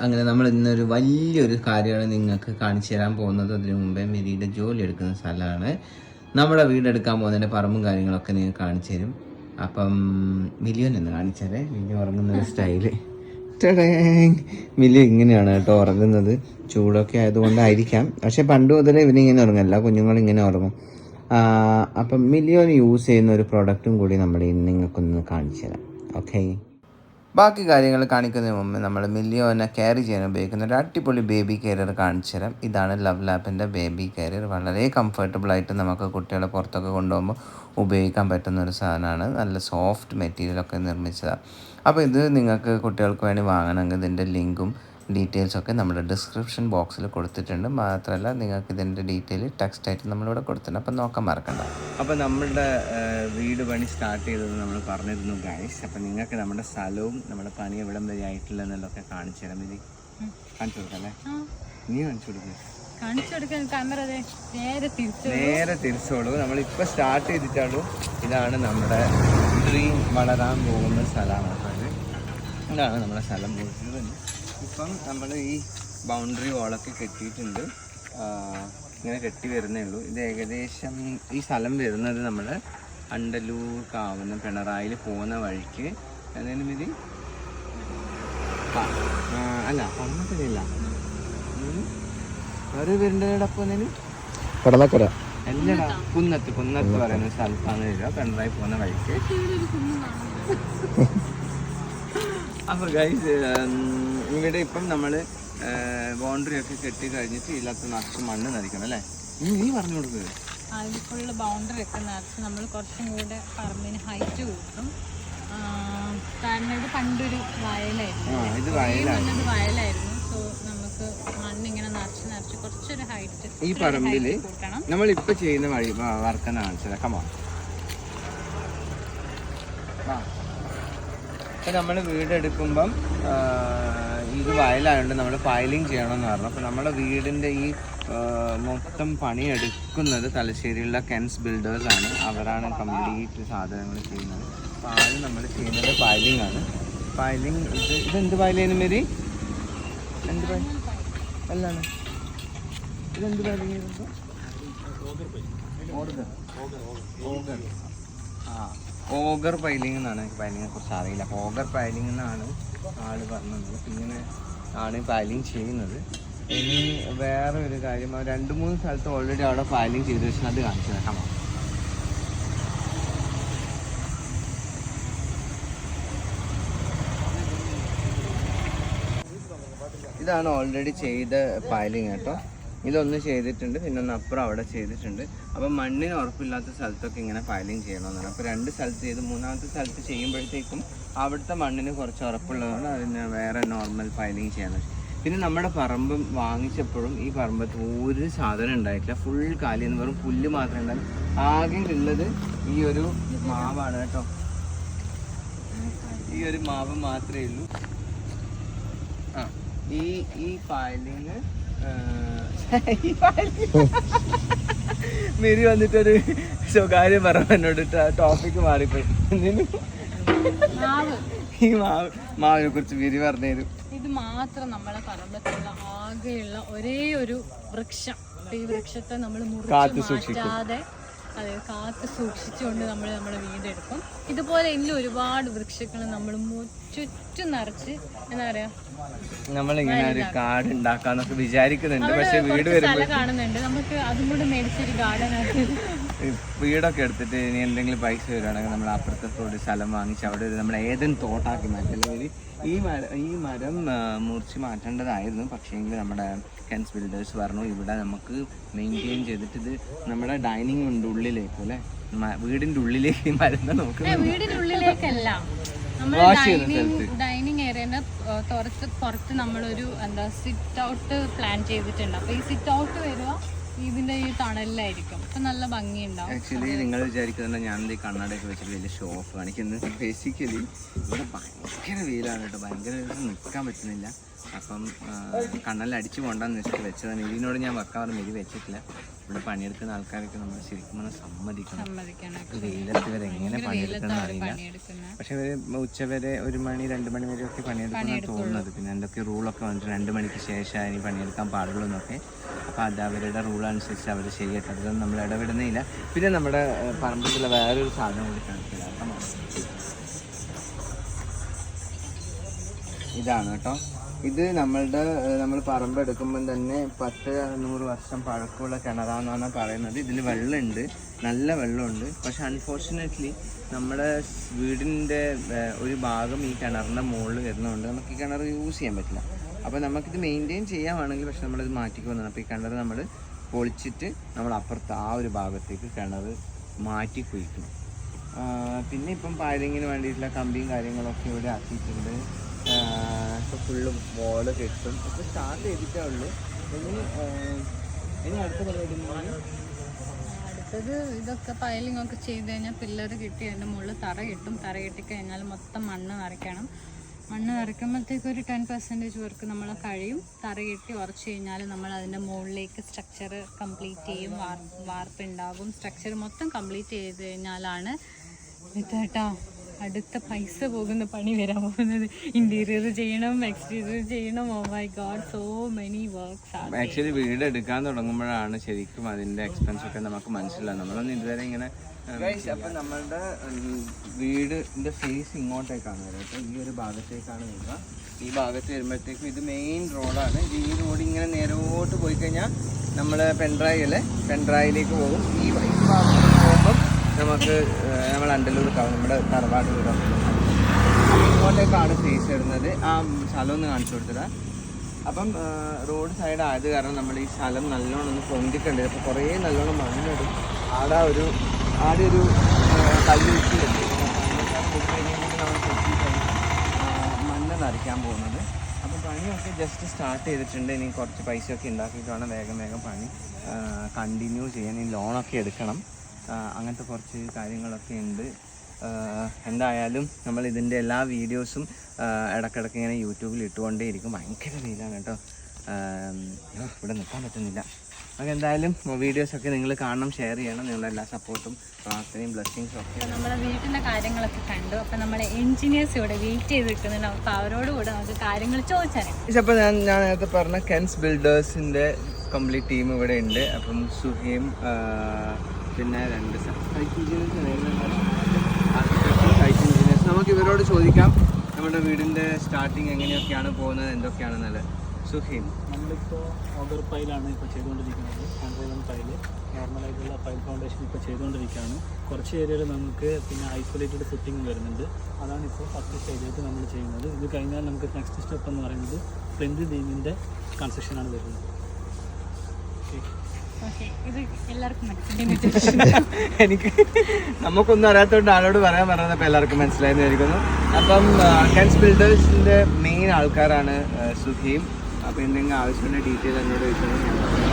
അങ്ങനെ നമ്മൾ ഇന്നൊരു വലിയൊരു കാര്യമാണ് നിങ്ങൾക്ക് കാണിച്ചു തരാൻ പോകുന്നത്. അതിനു മുമ്പേ മെരിയുടെ ജോലി എടുക്കുന്ന സ്ഥലമാണ്. നമ്മുടെ വീടെടുക്കാൻ പോകുന്നതിന്റെ പറമ്പും കാര്യങ്ങളൊക്കെ നിങ്ങൾ കാണിച്ചു തരും. അപ്പം മിലിയൻ എന്ന് കാണിച്ചാലേ മിലിയൻ ഉറങ്ങുന്ന ഒരു സ്റ്റൈൽ. മിലിയൻ ഇങ്ങനെയാണ് കേട്ടോ ഉറങ്ങുന്നത്. ചൂടൊക്കെ ആയതുകൊണ്ടായിരിക്കാം. പക്ഷെ പണ്ട് മുതലേ ഇവനിങ്ങനെ ഉറങ്ങല്ല. കുഞ്ഞുങ്ങൾ ഇങ്ങനെ ഉറങ്ങും. അപ്പം മിലിയൻ യൂസ് ചെയ്യുന്ന ഒരു പ്രൊഡക്റ്റും കൂടി നമ്മൾ ഇന്ന് നിങ്ങൾക്കൊന്ന് കാണിച്ചു തരാം. ഓക്കെ ബാക്കി കാര്യങ്ങൾ കാണിക്കുന്നതിന് മുമ്പ് നമ്മൾ മില്ലിയോനെ ക്യാരി ചെയ്യാൻ ഉപയോഗിക്കുന്ന ഒരു അടിപൊളി ബേബി കാരിയർ കാണിച്ചു തരാം. ഇതാണ് ലവ് ലാപ്പിന്റെ ബേബി കാരിയർ വളരെ കംഫർട്ടബിൾ ആയിട്ട് നമുക്ക് കുട്ടികളെ പുറത്തൊക്കെ കൊണ്ടുപോകുമ്പോൾ ഉപയോഗിക്കാൻ പറ്റുന്ന ഒരു സാധനമാണ്. നല്ല സോഫ്റ്റ് മെറ്റീരിയലൊക്കെ നിർമ്മിച്ചതാണ് അപ്പോൾ ഇത് നിങ്ങൾക്ക് കുട്ടികൾക്ക് വേണ്ടി വാങ്ങണമെങ്കിൽ ഇതിന്റെ ലിങ്കും ഡീറ്റെയിൽസ് ഒക്കെ നമ്മുടെ ഡിസ്ക്രിപ്ഷൻ ബോക്സിൽ കൊടുത്തിട്ടുണ്ട്. മാത്രമല്ല നിങ്ങൾക്ക് ഇതിന്റെ ഡീറ്റെയിൽ ടെക്സ്റ്റ് ആയിട്ട് നമ്മളിവിടെ കൊടുത്തിട്ടുണ്ട്. അപ്പം നോക്കാൻ മറക്കണ്ട. അപ്പോൾ നമ്മളുടെ വീട് പണി സ്റ്റാർട്ട് ചെയ്തത് നമ്മൾ പറഞ്ഞിരുന്നു ഗൈസ് അപ്പം നിങ്ങൾക്ക് നമ്മുടെ സ്ഥലവും നമ്മുടെ പണി എവിടം വരെ ആയിട്ടില്ല എന്നുള്ളതൊക്കെ കാണിച്ചു തരാം. ഇത് കാണിച്ചു കൊടുക്കല്ലേ അല്ലേ? നീ കാണിച്ചു കൊടുക്കുക അതെ നേരെ തിരിച്ചു നേരെ തിരിച്ചോളൂ. നമ്മളിപ്പോൾ സ്റ്റാർട്ട് ചെയ്തിട്ടുള്ളൂ ഇതാണ് നമ്മുടെ ഡ്രീം വളരാൻ പോകുന്ന സ്ഥലമാണ്. ഇതാണ് നമ്മുടെ സ്ഥലം. പോയിട്ട് തന്നെ ഇപ്പം നമ്മൾ ഈ ബൗണ്ടറി വാളൊക്കെ കെട്ടിയിട്ടുണ്ട്. ഇങ്ങനെ കെട്ടി വരുന്നേ ഉള്ളൂ. ഇത് ഏകദേശം ഈ സ്ഥലം വരുന്നത് നമ്മൾ അണ്ടലൂർ കാവുന്ന പിണറായിൽ പോകുന്ന വഴിക്ക്. എന്തെങ്കിലും ഇത് ആ, അല്ല പമ്മത്തിലില്ല ഒരു വീടിന്റെ അപ്പം എന്തെങ്കിലും കടലക്കര അല്ലടാ കുന്നത്ത്. കുന്നത്ത് പറയുന്ന സ്ഥലത്താണ് വരിക. പിണറായി പോകുന്ന വഴിക്ക്. അപ്പൊ ഗൈസ് ഇവിടെ ഇപ്പം നമ്മൾ ബൗണ്ടറി ഒക്കെ കെട്ടി കഴിഞ്ഞിട്ട് ഇല്ലാത്ത നിറച്ച് മണ്ണ് നദിക്കണം അല്ലേ? നീ പറഞ്ഞു കൊടുക്കുക അതിപ്പോഴുള്ള ബൗണ്ടറി ഒക്കെ നിറച്ച് നമ്മൾ കുറച്ചും കൂടെ പറമ്പിന് ഹൈറ്റ് കൊടുക്കും കാരണം ഇത് പണ്ടൊരു വയലായിരുന്നു. ഇത് വയലായിരുന്നു. സോ നമുക്ക് മണ്ണിങ്ങനെ നിറച്ച് നിറച്ച് കുറച്ചൊരു ഹൈറ്റ് ഈ പറമ്പിൽ നമ്മൾ ഇപ്പൊ ചെയ്യുന്ന വഴി വർക്കെന്ന് കാണിച്ചത്. കമാ ഇപ്പൊ നമ്മൾ വീടെടുക്കുമ്പം ഇത് വയലായതുകൊണ്ട് നമ്മൾ ഫയലിംഗ് ചെയ്യണമെന്ന് പറഞ്ഞു. അപ്പോൾ നമ്മുടെ വീടിന്റെ ഈ മൊത്തം പണിയെടുക്കുന്നത് തലശ്ശേരിയിലുള്ള കെൻസ് ബിൽഡേഴ്സ് ആണ്. അവരാണ് കംപ്ലീറ്റ് സാധനങ്ങൾ ചെയ്യുന്നത്. അപ്പോൾ ആദ്യം നമ്മൾ ചെയ്യുന്നത് ഫയലിംഗ് ആണ്. ഫയലിംഗ് ഇത് ഇതെന്ത് ഫയലിംഗ് മേരി? എന്ത് ഫയൽ അല്ലാണ് ഇതെന്ത് ഫയലിംഗ് ആ ഓഗർ പൈലിംഗ് എന്നാണ് എനിക്ക് പൈലിങ്ങിനെ കുറിച്ച് അറിയില്ല. ഓഗർ പൈലിംഗ് എന്നാണ് ആൾ പറഞ്ഞത്. ഇങ്ങനെ ആണ് ഫയലിങ് ചെയ്യുന്നത്. ഇനി വേറെ ഒരു കാര്യം രണ്ട് മൂന്ന് സ്ഥലത്ത് ഓൾറെഡി അവിടെ ഫയലിംഗ് ചെയ്ത്. വെച്ചാൽ അത് കാണിച്ചു തരാം. ഇതാണ് ഓൾറെഡി ചെയ്ത ഫയലിംഗ് കേട്ടോ. ഇതൊന്ന് ചെയ്തിട്ടുണ്ട് പിന്നെ ഒന്ന് അപ്പുറം അവിടെ ചെയ്തിട്ടുണ്ട്. അപ്പം മണ്ണിന് ഉറപ്പില്ലാത്ത സ്ഥലത്തൊക്കെ ഇങ്ങനെ ഫയലിംഗ് ചെയ്യണമെന്നാണ്. അപ്പോൾ രണ്ട് സ്ഥലത്ത് ചെയ്ത് മൂന്നാമത്തെ സ്ഥലത്ത് ചെയ്യുമ്പോഴത്തേക്കും അവിടുത്തെ മണ്ണിന് കുറച്ച് ഉറപ്പുള്ളതുകൊണ്ട് അതിന് വേറെ നോർമൽ ഫയലിംഗ് ചെയ്യാൻ പിന്നെ നമ്മുടെ പറമ്പ് വാങ്ങിച്ചപ്പോഴും ഈ പറമ്പത്ത് ഒരു സാധനം ഉണ്ടായിട്ടില്ല. ഫുൾ കാലി എന്ന് പറയും പുല്ല് മാത്രമേ ഉണ്ടായി ആകെ ഉള്ളത് ഈ ഒരു മാവാണ് കേട്ടോ. ഈ ഒരു മാവ് മാത്രമേ ഉള്ളൂ. ആ ഈ ഈ ഫയലിങ് മിരി വന്നിട്ടൊരു സ്വകാര്യം പറഞ്ഞു എന്നോട് ടോപ്പിക്ക് മാറിപ്പോയി. എന്തിനു? ഈ മാവ് മാവിനെ കുറിച്ച് മിരി പറഞ്ഞു തരും ഇത് മാത്രം നമ്മളെ പറമ്പത്തുള്ള ആകെയുള്ള ഒരേ ഒരു വൃക്ഷം ഈ വൃക്ഷത്തെ നമ്മൾ മുറിച്ച് മാറ്റാതെ അതെ കാത്ത് സൂക്ഷിച്ചുകൊണ്ട് നമ്മൾ നമ്മുടെ വീടെടുക്കും. ഇതുപോലെ ഇന്നും ഒരുപാട് വൃക്ഷങ്ങൾ നമ്മൾ ചുറ്റും നിറച്ച് എന്താ പറയാ? നമ്മളിങ്ങനെ ഒരു കാട് ഉണ്ടാക്കാന്നൊക്കെ വിചാരിക്കുന്നുണ്ട്. പക്ഷെ വീട് വരുമ്പോൾ സ്ഥലം കാണുന്നുണ്ട്. നമുക്ക് അതും കൂടെ മേടിച്ചൊരു ഗാർഡൻ ആക്കി. വീടൊക്കെ എടുത്തിട്ട് ഇനി എന്തെങ്കിലും പൈസ വരുവാണെങ്കിൽ നമ്മൾ അപ്പുറത്തെ ഒരു സ്ഥലം വാങ്ങിച്ച് അവിടെ ഒരു നമ്മൾ ഏതെങ്കിലും തോട്ടാക്കി മാറ്റില്ലെങ്കിൽ ഈ മരം ഈ മരം മുറിച്ച് മാറ്റേണ്ടതായിരുന്നു. പക്ഷേങ്കിൽ നമ്മുടെ കെൻസ് ബിൽഡേഴ്സ് പറഞ്ഞു ഇവിടെ നമുക്ക് മെയിന്റെയിൻ ചെയ്തിട്ട് ഇത് നമ്മുടെ ഡൈനിങ് ഉണ്ട് ഉള്ളിലേക്ക് അല്ലേ? വീടിന്റെ ഉള്ളിലേക്ക് ഈ മരം നമുക്ക് നമ്മൾ ഡൈനിങ് ഏരിയനെ ഏരിയന്റെ പുറത്ത് പുറത്ത് നമ്മളൊരു എന്താ സിറ്റ് ഔട്ട് പ്ലാൻ ചെയ്തിട്ടുണ്ട്. അപ്പൊ ഈ സിറ്റ് ഔട്ട് വരിക ഇതിന്റെ ഈ തണലിലായിരിക്കും. അപ്പൊ നല്ല ഭംഗിയുണ്ടാവും. ആക്ച്വലി നിങ്ങൾ വിചാരിക്കുന്നുണ്ട് ഞാൻ ഈ കണ്ണാടയൊക്കെ വെച്ചിട്ട് വലിയ ഷോ ഓഫ് കാണിക്കുന്നത് ബേസിക്കലി ഇവിടെ ഭയങ്കര വെയിലാണ് കേട്ടോ. ഭയങ്കര നിൽക്കാൻ പറ്റുന്നില്ല. അപ്പം കണ്ണലിൽ അടിച്ചു പോകണ്ടെന്ന് വെച്ചിട്ട് വെച്ചതാണ്. ഇതിനോട് ഞാൻ വെക്കാറ് മെരി വെച്ചിട്ടില്ല. ഇവിടെ പണിയെടുക്കുന്ന ആൾക്കാരൊക്കെ നമ്മൾ ശരിക്കും പറഞ്ഞാൽ സമ്മതിക്കണം. വെയിലത്ത് വരെ എങ്ങനെ പണിയെടുക്കണം അറിയില്ല പക്ഷെ ഇവർ ഉച്ചവരെ ഒരു മണി രണ്ട് മണി വരെ ഒക്കെ പണിയെടുക്കുന്ന തോന്നുന്നത്. പിന്നെ എന്തൊക്കെ റൂളൊക്കെ വന്നിട്ട് രണ്ട് മണിക്ക് ശേഷം ഇനി പണിയെടുക്കാൻ പാടുള്ളൂ എന്നൊക്കെ. അപ്പോൾ അത് അവരുടെ റൂൾ അനുസരിച്ച് അവർ ചെയ്യട്ടെ. അതൊന്നും നമ്മൾ ഇടപെടുന്നില്ല. പിന്നെ നമ്മുടെ പറമ്പത്തിലെ വേറൊരു സാധനം കൂടി കാണിക്കില്ല ഇതാണ് കേട്ടോ. ഇത് നമ്മളുടെ നമ്മൾ പറമ്പ് എടുക്കുമ്പം തന്നെ പത്ത് നൂറ് വർഷം പഴക്കമുള്ള കിണറാന്നാണ് പറയുന്നത്. ഇതിൽ വെള്ളമുണ്ട് നല്ല വെള്ളമുണ്ട്. പക്ഷെ അൺഫോർച്ചുനേറ്റ്ലി നമ്മുടെ വീടിന്റെ ഒരു ഭാഗം ഈ കിണറിന്റെ മുകളിൽ വരുന്നതുകൊണ്ട് നമുക്ക് ഈ കിണർ യൂസ് ചെയ്യാൻ പറ്റില്ല. അപ്പോൾ നമുക്കിത് മെയിന്റെയിൻ ചെയ്യാമാണെങ്കിൽ പക്ഷെ നമ്മളിത് മാറ്റിക്കൊന്നാണ് അപ്പോൾ ഈ കിണർ നമ്മൾ പൊളിച്ചിട്ട് നമ്മൾ അപ്പുറത്ത് ആ ഒരു ഭാഗത്തേക്ക് കിണർ മാറ്റി കുഴിക്കണം പിന്നെ ഇപ്പം പാരിങ്ങിന് വേണ്ടിയിട്ടുള്ള കമ്പിയും കാര്യങ്ങളൊക്കെ ഇവിടെ ആക്കിയിട്ടുണ്ട്. ഫുള്ളും വോൾ കെട്ടും. ഇപ്പോൾ സ്റ്റാർട്ട് ചെയ്തിട്ടേ ഉള്ളൂ. ഇനി ഇനി അടുത്ത പരിപാടി അടുത്തത് ഇതൊക്കെ പയലിംഗ് ഒക്കെ ചെയ്ത് കഴിഞ്ഞാൽ പില്ലർ കിട്ടി അതിന്റെ മുകളിൽ തറ കിട്ടും. തറ കിട്ടിക്കഴിഞ്ഞാൽ കഴിഞ്ഞാൽ മൊത്തം മണ്ണ് നിറയ്ക്കണം. മണ്ണ് നിറയ്ക്കുമ്പോഴത്തേക്ക് ഒരു ടെൻ പെർസെന്റേജ് വർക്ക് നമ്മൾ കഴിയും. തറ കെട്ടി ഉറച്ചു കഴിഞ്ഞാൽ നമ്മൾ അതിന്റെ മുകളിലേക്ക് സ്ട്രക്ചർ കംപ്ലീറ്റ് ചെയ്യും. വാർ വാർപ്പ് ഉണ്ടാകും. സ്ട്രക്ചർ മൊത്തം കംപ്ലീറ്റ് ചെയ്ത് കഴിഞ്ഞാലാണ് ഇതേട്ടാ അടുത്ത പൈസ പോകുന്ന പണി വരാൻ പോകുന്നത്. ഇന്റീരിയർ ചെയ്യണം എക്സ്റ്റീരിയർ ചെയ്യണം. ഓ my god so many works ആണ് ആക്ച്വലി വീട് എടുക്കാൻ തുടങ്ങുമ്പോഴാണ് ശരിക്കും അതിന്റെ എക്സ്പെൻസ് ഒക്കെ നമുക്ക് മനസ്സിലാവും നമ്മളൊന്നും ഇതുവരെ ഇങ്ങനെ അപ്പൊ നമ്മളുടെ വീടിന്റെ ഫേസ് ഇങ്ങോട്ടേക്കാണ് വരുന്നത് ഈ ഒരു ഭാഗത്തേക്കാണ് വരിക. ഈ ഭാഗത്ത് വരുമ്പോഴത്തേക്കും ഇത് മെയിൻ റോഡാണ് ഈ റോഡ് ഇങ്ങനെ നേരോട്ട് പോയി കഴിഞ്ഞാൽ നമ്മൾ അല്ലെ പെൻഡ്രൈവിലേക്ക് പോകും. ഈ പോകുമ്പം നമുക്ക് നമ്മൾ അണ്ടല്ലൂർക്കാവും നമ്മുടെ തറവാട് ഇങ്ങോട്ടേക്കാണ് ഫേസ് വരുന്നത് ആ സ്ഥലം ഒന്ന് കാണിച്ചു കൊടുത്തതാ അപ്പം റോഡ് സൈഡ് ആയത് കാരണം നമ്മൾ ഈ സ്ഥലം നല്ലോണം ഒന്ന് പൊന്തിക്കണ്ടത്. അപ്പോൾ കുറേ നല്ലോണം മണ്ണിടും. ആടെ ഒരു ആടെ ഒരു കല്ലുവെച്ചിലുണ്ട് മണ്ണ് നിറയ്ക്കാൻ പോകുന്നത്. അപ്പോൾ പണിയൊക്കെ ജസ്റ്റ് സ്റ്റാർട്ട് ചെയ്തിട്ടുണ്ട്. ഇനി കുറച്ച് പൈസയൊക്കെ ഉണ്ടാക്കിയിട്ട് വേണം വേഗം വേഗം പണി കണ്ടിന്യൂ ചെയ്യാൻ. ഈ ലോണൊക്കെ എടുക്കണം. അങ്ങനത്തെ കുറച്ച് കാര്യങ്ങളൊക്കെ ഉണ്ട്. എന്തായാലും നമ്മൾ ഇതിന്റെ എല്ലാ വീഡിയോസും ഇടക്കിടക്ക് ഇങ്ങനെ യൂട്യൂബിൽ ഇട്ടുകൊണ്ടേയിരിക്കും. ഭയങ്കര വെയിലാണ് കേട്ടോ. ഇവിടെ നിൽക്കാൻ പറ്റുന്നില്ല. നമുക്ക് എന്തായാലും വീഡിയോസൊക്കെ നിങ്ങൾ കാണണം ഷെയർ ചെയ്യണം. നിങ്ങളുടെ എല്ലാ സപ്പോർട്ടും പ്രാർത്ഥനയും ബ്ലെസ്സിങ്സും ഒക്കെ. നമ്മളെ വീട്ടിലെ കാര്യങ്ങളൊക്കെ കണ്ടു. അപ്പം നമ്മളെ എഞ്ചിനീയേഴ്സ് ഇവിടെ വെയിറ്റ് ചെയ്ത് നിൽക്കുന്നുണ്ട് അപ്പോൾ അവരോട് കൂടെ നമുക്ക് കാര്യങ്ങൾ ചോദിച്ചാൽ അപ്പോൾ ഞാൻ ഞാൻ നേരത്തെ പറഞ്ഞ കെൻസ് ബിൽഡേഴ്സിന്റെ കംപ്ലീറ്റ് ടീം ഇവിടെ ഉണ്ട്. അപ്പം സുഹീം പിന്നെ രണ്ട് സൈറ്റ് എഞ്ചിനീയേഴ്സ് നമുക്ക് ഇവരോട് ചോദിക്കാം നമ്മുടെ വീടിന്റെ സ്റ്റാർട്ടിങ് എങ്ങനെയൊക്കെയാണ് പോകുന്നത് എന്തൊക്കെയാണെന്നുള്ളത്. സുഹീം നമ്മളിപ്പോൾ ഓഗർ പൈലാണ് ഇപ്പോൾ ചെയ്തുകൊണ്ടിരിക്കുന്നത്. ഹൺഡ്രഡ് പൈൽ നോർമലായിട്ടുള്ള പൈൽ ഫൗണ്ടേഷൻ ഇപ്പോൾ ചെയ്തുകൊണ്ടിരിക്കുകയാണ്. കുറച്ച് ഏരിയയിൽ നമുക്ക് പിന്നെ ഐസൊലേറ്റഡ് ഫുട്ടിങ് വരുന്നുണ്ട്. അതാണ് ഇപ്പോൾ ഫസ്റ്റ് സ്റ്റേജായിട്ട് നമ്മൾ ചെയ്യുന്നത്. ഇത് കഴിഞ്ഞാൽ നമുക്ക് നെക്സ്റ്റ് സ്റ്റെപ്പ് എന്ന് പറയുന്നത് പ്രിന്റ് ബീമിന്റെ കൺസ്ട്രക്ഷനാണ് വരുന്നത് ഓക്കെ ഇത് എല്ലാവർക്കും മനസ്സിലായി എനിക്ക് നമുക്കൊന്നും അറിയാത്തതുകൊണ്ട് ആളോട് പറയാൻ പറഞ്ഞപ്പോൾ എല്ലാവർക്കും മനസ്സിലായെന്ന് വിചാരിക്കുന്നു. അപ്പം കെൻസ് ബിൽഡേഴ്സിന്റെ മെയിൻ ആൾക്കാരാണ് സുഖിയും അപ്പം എന്തെങ്കിലും ആവശ്യമുള്ള ഡീറ്റെയിൽ എന്നോട് ചോദിച്ചത്